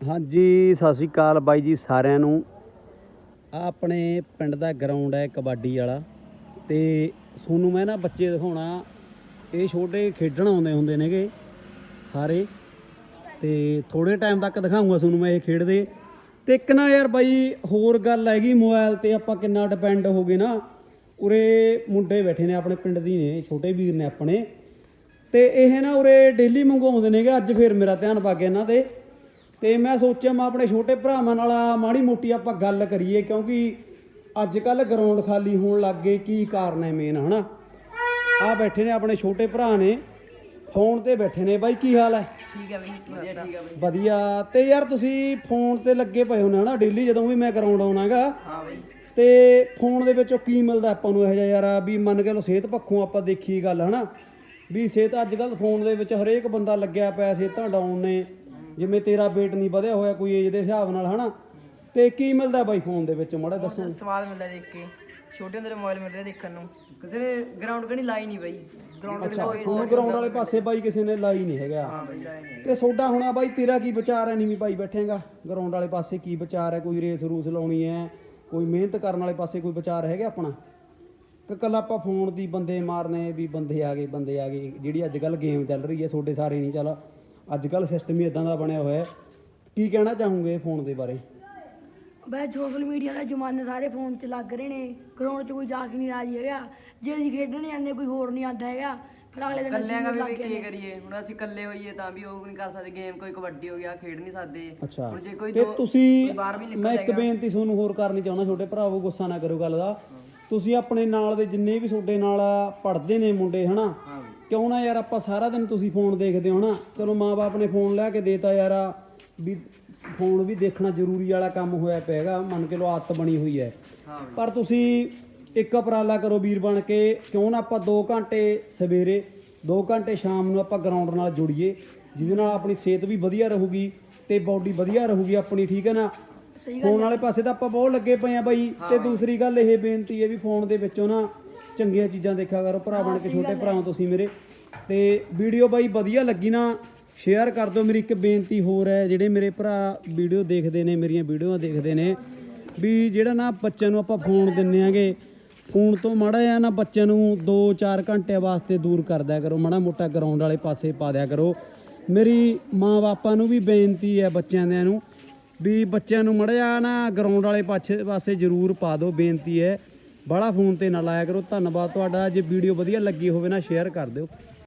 ਹਾਂਜੀ, ਸਤਿ ਸ਼੍ਰੀ ਅਕਾਲ ਬਾਈ ਜੀ ਸਾਰਿਆਂ ਨੂੰ। ਆਹ ਆਪਣੇ ਪਿੰਡ ਦਾ ਗਰਾਊਂਡ ਹੈ ਕਬੱਡੀ ਵਾਲਾ ਤੇ ਤੁਹਾਨੂੰ ਮੈਂ ਨਾ ਬੱਚੇ ਦਿਖਾਉਣਾ। ਇਹ ਛੋਟੇ ਖੇਡਣ ਆਉਂਦੇ ਹੁੰਦੇ ਨੇਗੇ ਸਾਰੇ ਤੇ ਥੋੜੇ ਟਾਈਮ ਤੱਕ ਦਿਖਾਉਂਗਾ ਤੁਹਾਨੂੰ ਮੈਂ ਇਹ ਖੇਡਦੇ। ਤੇ ਇੱਕ ਨਾ ਯਾਰ ਬਾਈ, ਹੋਰ ਗੱਲ ਹੈਗੀ ਮੋਬਾਈਲ ਤੇ ਆਪਾਂ ਕਿੰਨਾ ਡਿਪੈਂਡ ਹੋ ਗਏ ਨਾ। ਉਰੇ ਮੁੰਡੇ ਬੈਠੇ ਨੇ ਆਪਣੇ ਪਿੰਡ ਦੀ ਨੇ, ਛੋਟੇ ਵੀਰ ਨੇ ਆਪਣੇ। ਤੇ ਇਹ ਨਾ ਉਰੇ ਡੇਲੀ ਮੰਗਵਾਉਂਦੇ ਨੇਗੇ, ਅੱਜ ਫਿਰ ਮੇਰਾ ਧਿਆਨ ਪਾ ਗਿਆ ਇਹਨਾਂ ਤੇ। ਤੇ ਮੈਂ ਸੋਚਿਆ ਮੈਂ ਆਪਣੇ ਛੋਟੇ ਭਰਾਵਾਂ ਨਾਲ ਮਾੜੀ ਮੋਟੀ ਆਪਾਂ ਗੱਲ ਕਰੀਏ ਕਿਉਂਕਿ ਅੱਜ ਕੱਲ ਗਰਾਊਂਡ ਖਾਲੀ ਹੋਣ ਲੱਗ ਗਏ ਕੀ ਕਾਰਨ ਹੈ ਮੇਨ ਹਨਾ? ਆ ਬੈਠੇ ਨੇ ਆਪਣੇ ਛੋਟੇ ਭਰਾ ਨੇ ਫੋਨ ਤੇ ਬੈਠੇ ਨੇ ਬਾਈ ਕੀ ਹਾਲ ਹੈ? ਠੀਕ ਹੈ ਬਈ ਵਧੀਆ ਠੀਕ ਹੈ ਬਈ। ਵਧੀਆ। ਤੇ ਯਾਰ ਤੁਸੀਂ ਫੋਨ ਤੇ ਲੱਗੇ ਪਏ ਹੋ ਨਾ ਡੇਲੀ ਜਦੋਂ ਵੀ ਮੈਂ ਗਰਾਊਂਡ ਆਉਣਾਗਾ ਹਾਂ ਬਈ। ਤੇ ਫੋਨ ਦੇ ਵਿੱਚੋਂ ਕੀ ਮਿਲਦਾ ਆਪਾਂ ਨੂੰ ਇਹੋ ਜਿਹਾ ਯਾਰ? ਵੀ ਮੰਨ ਕੇ ਲੋ ਸਿਹਤ ਪੱਖੋਂ ਆਪਾਂ ਦੇਖੀ ਗੱਲ ਹਨਾ? ਵੀ ਸਿਹਤ ਅੱਜ ਕੱਲ ਫੋਨ ਦੇ ਵਿੱਚ ਹਰੇਕ ਬੰਦਾ ਲੱਗਿਆ ਪਿਆ ਸਿਹਤਾਂ ਡਾਊਨ ਨੇ। ਜਿਵੇਂ ਤੇਰਾ weight ਨਹੀਂ ਵਧਿਆ ਹੋਇਆ ਕੋਈ ਏਜ ਦੇ ਹਿਸਾਬ ਨਾਲ ਹਨਾ? ਤੇ ਕੀ ਮਿਲਦਾ ਬਾਈ ਫੋਨ ਦੇ ਵਿੱਚ? ਮਾੜਾ ਦੱਸੋ। ਸਵਾਦ ਮਿਲਦਾ ਦੇਖ ਕੇ। ਛੋਟੇ ਹੁੰਦੇ ਮੋਬਾਈਲ ਮਿਲ ਰਿਹਾ ਦੇਖਣ ਨੂੰ। ਕਿਸੇ ਨੇ ਗਰਾਊਂਡ ਕਣੀ ਲਾਈ ਨਹੀਂ ਬਈ। ਗਰਾਊਂਡ ਅੱਛਾ ਗਰਾਊਂਡ ਵਾਲੇ ਪਾਸੇ ਬਾਈ ਕਿਸੇ ਨੇ ਲਾਈ ਨਹੀਂ ਹੈਗਾ। ਹਾਂ ਬਈ ਲਾਈ ਨਹੀਂ ਤੇ ਸੋਡਾ ਹੋਣਾ ਬਾਈ ਤੇਰਾ ਕੀ ਵਿਚਾਰ ਹੈ? ਨੀਵੀਂ ਬਾਈ ਬੈਠੇਗਾ। ਗਰਾਊਂਡ ਵਾਲੇ ਪਾਸੇ ਕੀ ਵਿਚਾਰ ਹੈ? ਕੋਈ ਰੇਸ ਰੂਸ ਲਾਉਣੀ ਹੈ? ਕੋਈ ਮਿਹਨਤ ਕਰਨ ਵਾਲੇ ਪਾਸੇ ਕੋਈ ਵਿਚਾਰ ਹੈਗਾ ਆਪਣਾ? ਕਿ ਕੱਲਾ ਆਪਾਂ ਫੋਨ ਦੀ ਬੰਦੇ ਮਾਰਨੇ ਵੀ ਬੰਦੇ ਆ ਗਏ ਬੰਦੇ ਆ ਗਏ। ਜਿਹੜੀ ਅੱਜ ਕੱਲ ਗੇਮ ਚੱਲ ਰਹੀ ਹੈ ਛੋਡੇ ਸਾਰੇ ਨਹੀਂ ਚੱਲ। ਅੱਜ ਕੱਲ ਸਿਸਟਮ ਹੀ ਇਦਾਂ ਦਾ ਬਣਿਆ ਹੋਇਆ ਹੈ। ਕੀ ਕਹਿਣਾ ਚਾਹੋਗੇ ਫੋਨ ਦੇ ਬਾਰੇ? ਬਈ ਸੋਸ਼ਲ ਮੀਡੀਆ ਦਾ ਜ਼ਮਾਨਾ ਸਾਰੇ ਫੋਨ 'ਚ ਲੱਗ ਰਹੇ ਨੇ। ਗਰਾਊਂਡ 'ਚ ਕੋਈ ਜਾ ਕੇ ਨਹੀਂ ਰਾਜੀ ਹੈਗਾ। ਜੇ ਅਸੀਂ ਖੇਡਣ ਜਾਂਦੇ ਕੋਈ ਹੋਰ ਨਹੀਂ ਆਉਂਦਾ ਹੈਗਾ। ਫਿਰ ਅਗਲੇ ਦਿਨ ਕੱਲਿਆਂ ਅਸੀਂ ਦਾ ਵੀ ਕੀ ਕਰੀਏ? ਹੁਣ ਅਸੀਂ ਇਕੱਲੇ ਹੋਈਏ ਤਾਂ ਵੀ ਉਹ ਨਹੀਂ ਕਰ ਸਕਦੇ। ਗੇਮ ਕੋਈ ਕਬੱਡੀ ਹੋ ਗਿਆ ਖੇਡ ਨਹੀਂ ਸਕਦੇ। ਅੱਛਾ। ਹੁਣ ਜੇ ਕੋਈ ਤੇ ਦੋ ਤੁਸੀਂ ਬਾਹਰ ਵੀ ਨਿਕਲ ਮੈਂ ਇੱਕ ਬੇਨਤੀ ਤੁਹਾਨੂੰ ਹੋਰ ਕਰਨੀ ਚਾਹੁੰਦਾ ਛੋਟੇ ਭਰਾਵੋ ਗੁੱਸਾ ਨਾ ਕਰੋ ਗੱਲ ਦਾ। ਤੁਸੀਂ ਆਪਣੇ ਨਾਲ ਦੇ ਜਿੰਨੇ ਵੀ ਤੁਹਾਡੇ ਨਾਲ ਪੜ੍ਹਦੇ ਨੇ ਮੁੰਡੇ ਹਨਾ? ਕਿਉਂ ਨਾ ਯਾਰ ਆਪਾਂ ਸਾਰਾ ਦਿਨ ਤੁਸੀਂ ਫੋਨ ਦੇਖਦੇ ਹੋ ਨਾ? ਚਲੋ ਮਾਪੇ ਨੇ ਫੋਨ ਲੈ ਕੇ ਦੇਤਾ ਯਾਰ ਵੀ ਫੋਨ ਵੀ ਦੇਖਣਾ ਜ਼ਰੂਰੀ ਵਾਲਾ ਕੰਮ ਹੋਇਆ ਪਿਆਗਾ ਮੰਨ ਕੇ ਲੋ ਆਦਤ ਬਣੀ ਹੋਈ ਹੈ। ਪਰ ਤੁਸੀਂ ਇੱਕ ਉਪਰਾਲਾ ਕਰੋ ਵੀਰ ਬਣ ਕੇ ਕਿਉਂ ਨਾ ਆਪਾਂ 2 ਘੰਟੇ ਸਵੇਰੇ 2 ਘੰਟੇ ਸ਼ਾਮ ਨੂੰ ਆਪਾਂ ਗਰਾਊਂਡ ਨਾਲ ਜੁੜੀਏ ਜਿਹਦੇ ਨਾਲ ਆਪਣੀ ਸਿਹਤ ਵੀ ਵਧੀਆ ਰਹੂਗੀ ਤੇ ਬਾਡੀ ਵਧੀਆ ਰਹੂਗੀ ਆਪਣੀ ਠੀਕ ਹੈ ਨਾ? ਫੋਨ ਵਾਲੇ ਪਾਸੇ ਤਾਂ ਆਪਾਂ ਬਹੁਤ ਲੱਗੇ ਪਏ ਆ ਬਾਈ ਤੇ ਦੂਸਰੀ ਗੱਲ ਇਹ ਬੇਨਤੀ ਹੈ ਵੀ ਫੋਨ ਦੇ ਵਿੱਚੋਂ ਨਾ ਚੰਗੀਆਂ ਚੀਜ਼ਾਂ ਦੇਖਿਆ ਕਰੋ ਭਰਾ ਬਣ ਕੇ ਛੋਟੇ ਭਰਾ ਤੁਸੀਂ ਮੇਰੇ। ਤੇ ਵੀਡੀਓ ਬਾਈ ਵਧੀਆ ਲੱਗੀ ਨਾ ਸ਼ੇਅਰ ਕਰ ਦਿਓ। ਮੇਰੀ ਇੱਕ ਬੇਨਤੀ ਹੋਰ ਹੈ ਜਿਹੜੇ ਮੇਰੇ ਭਰਾ ਵੀਡੀਓ ਦੇਖਦੇ ਨੇ ਮੇਰੀਆਂ ਵੀਡੀਓਆਂ ਦੇਖਦੇ ਨੇ ਵੀ ਜਿਹੜਾ ਨਾ ਬੱਚਿਆਂ ਨੂੰ ਆਪਾਂ ਫੋਨ ਦਿੰਨੇ ਆਗੇ ਫੋਨ ਤੋਂ ਮਾੜਾ ਜਿਹਾ ਨਾ ਬੱਚਿਆਂ ਨੂੰ 2-4 ਘੰਟਿਆਂ ਵਾਸਤੇ ਦੂਰ ਕਰ ਦਿਆ ਕਰੋ। ਮਾੜਾ ਮੋਟਾ ਗਰਾਊਂਡ ਵਾਲੇ ਪਾਸੇ ਪਾ ਦਿਆ ਕਰੋ। ਮੇਰੀ ਮਾਂ-ਬਾਪਾਂ ਨੂੰ ਵੀ ਬੇਨਤੀ ਹੈ ਬੱਚਿਆਂ ਦਿਆਂ ਨੂੰ ਵੀ ਬੱਚਿਆਂ ਨੂੰ ਮੜਾ ਜਾ ਨਾ ਗਰਾਊਂਡ ਵਾਲੇ ਪਾਸੇ ਜ਼ਰੂਰ ਪਾ ਦਿਓ। ਬੇਨਤੀ ਹੈ ਬੜਾ ਫੋਨ ਤੇ ਨਾ ਲਾਇਆ ਕਰੋ। ਧੰਨਵਾਦ ਤੁਹਾਡਾ। ਜੇ ਵੀਡੀਓ ਵਧੀਆ ਲੱਗੀ ਹੋਵੇ ਨਾ ਸ਼ੇਅਰ ਕਰ ਦਿਓ।